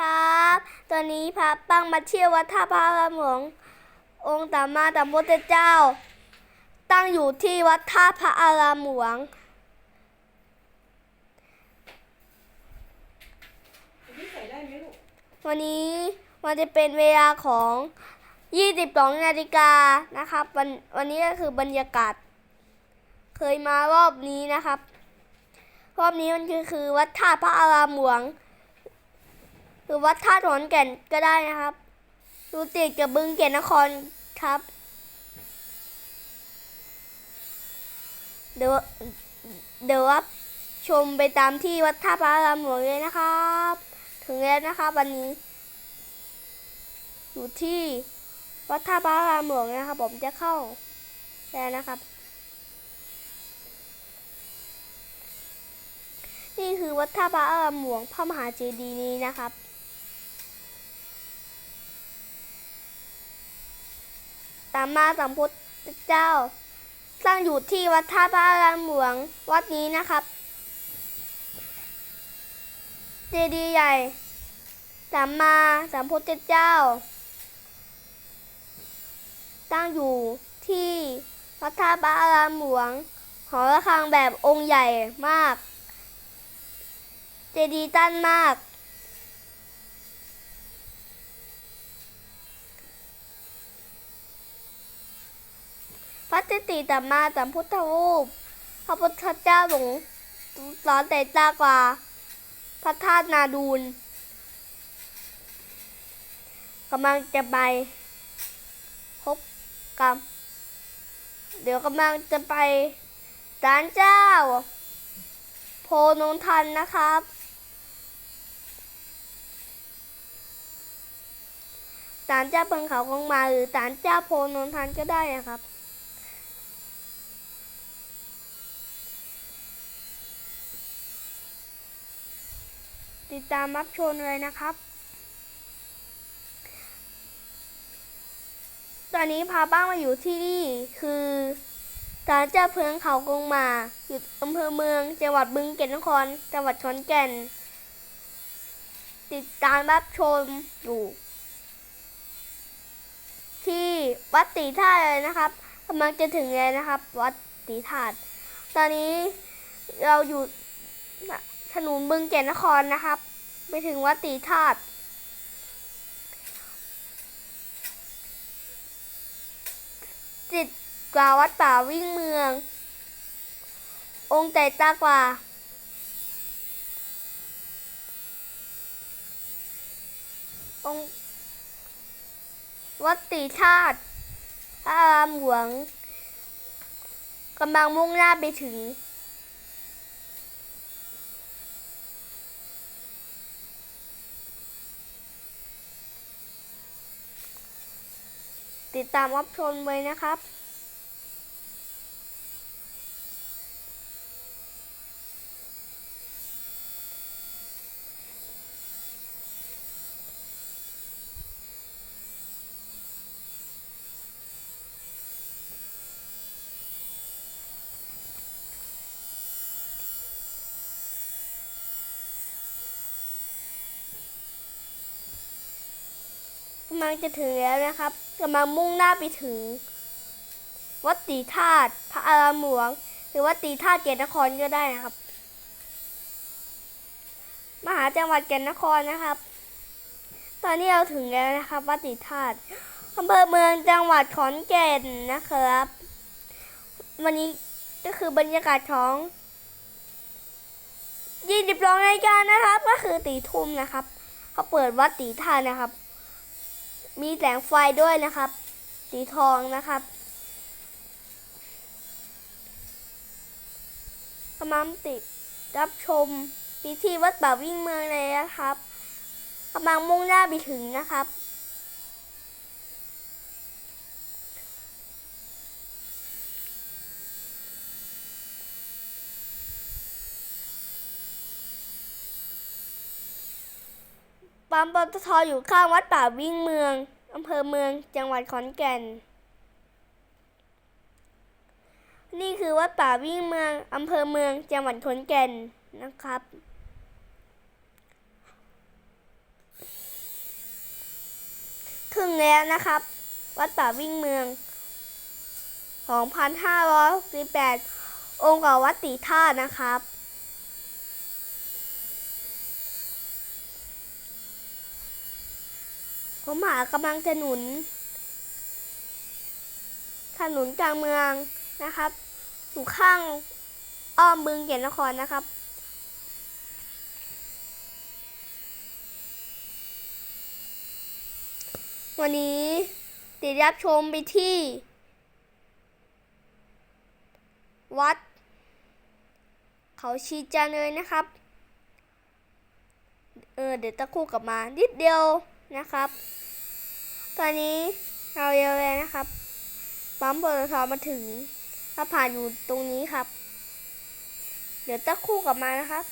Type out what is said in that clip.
ครับ ตอนนี้พระปังมาเที่ยววัดท่าพระอารามหลวงองค์ตามาตามพุทธเจ้า ตั้งอยู่ที่วัดท่าพระอารามหลวงนี่ใส่ได้ไหมลูกวันนี้มันจะเป็นเวลาของ 22 นาฬิกานะครับวันวันนี้ก็คือบรรยากาศ เคยมารอบนี้นะครับ รอบนี้มันคือคือวัดท่าพระอารามหลวงห รือวัดท่าถอนแก่นก็ได้นะครับดูติดกับบึงแก่นนครครับ เดี๋ยวเดี๋ยวรับชมไปตามที่วัดท่าพระรามหลวงเลยนะครับ ถึงแล้วนะครับวันนี้ อยู่ที่วัดท่าพระรามหลวงนะครับ ผมจะเข้าแล้วนะครับ นี่คือวัดท่าพระรามหลวงพระมหาเจดีย์นี้นะครับ ตามมาสัมพุทธเจ้า สร้างอยู่ที่วัดท่าพระอารามหลวงวัดนี้นะครับเจดีย์ใหญ่สัมมาสัมพุทธเจ้า ตั้งอยู่ที่วัดท่าพระอารามหลวง หอระฆังแบบองค์ใหญ่มาก เจดีย์ตั้นมาก พระเจติสัมมาสัมพุทธรูป พระพุทธเจ้าหลงร้อนแต่ตากว่า พระธาตุนาดูลกำลังจะไปพบกับเดี๋ยวกำลังจะไปศาลเจ้า โพนงทันนะครับ ศาลเจ้าเพิงเขาคงมาหรือศาลเจ้าโพนนทันก็ได้นะครับ ติดตามรับชมเลยนะครับ ตอนนี้พาบ้างมาอยู่ที่นี่คือศาลเจ้าเพิงเขากงมา อยู่อำเภอเมือง จังหวัดบึงเกตนคร จังหวัดขอนแก่น ติดตามรับชมอยู่ ที่วัดตีธาตุเลยนะครับกำลังจะถึงเลยนะครับ วัดตีธาตุตอนนี้เราอยู่ ถนนบึงแก่นนครนะครับ ไปถึงวัดตีธาตุจิตกว่าวัดป่าวิ่งเมือง องค์ใจตากว่า องวัดตีธาตุพระอารามหลวงกำลังมุ่งหน้าไปถึง ติดตามรับชมไว้นะครับำลังจะถึงแล้วนะครับกำลังมุ่งหน้าไปถึง วัดตีธาตุพระอารามหลวง หรือวัดตีธาตุเกตนครก็ได้นะครับ มหาจังหวัดเกตนครนะครับ ตอนนี้เราถึงแล้วนะครับ วัดตีธาตุอำเภอเมืองจังหวัดขอนแก่นนะครับ วันนี้ก็คือบรรยากาศของยี่สิบสองนาฬิกานะครับ ก็คือตีทุ่มนะครับ เขาเปิดวัดตีธาตุนะครับ มีแสงไฟด้วยนะครับ สีทองนะครับกำลังติดรับชมพิธีวัดป่าวิ่งเมืองเลยนะครับกำลังมุ่งหน้าไปถึงนะครับ ปั๊มปตทอยู่ข้างวัดป่าวิ่งเมืองอำเภอเมืองจังหวัดขอนแก่น นี่คือวัดป่าวิ่งเมืองอำเภอเมืองจังหวัดขอนแก่นนะครับ ถึงแล้วนะครับ วัดป่าวิ่งเมือง 2,568องค์ก่าวัดตีท่าตุนะครับ ผมหากำลังจะหนุน ถนนกลางเมืองนะครับ อยู่ข้างอ้อมบึงเกียรตินครนะครับวันนี้ติดรับชมไปที่ วัด เขาชีจันเลยนะครับ เออเดี๋ยวตะคู่กลับมานิดเดียว นะครับ ตอนนี้เราเยอะเลยนะครับปั๊มปตทมาถึงถ้าผ่านอยู่ตรงนี้ครับ เดี๋ยวตะคู่กลับมานะครับ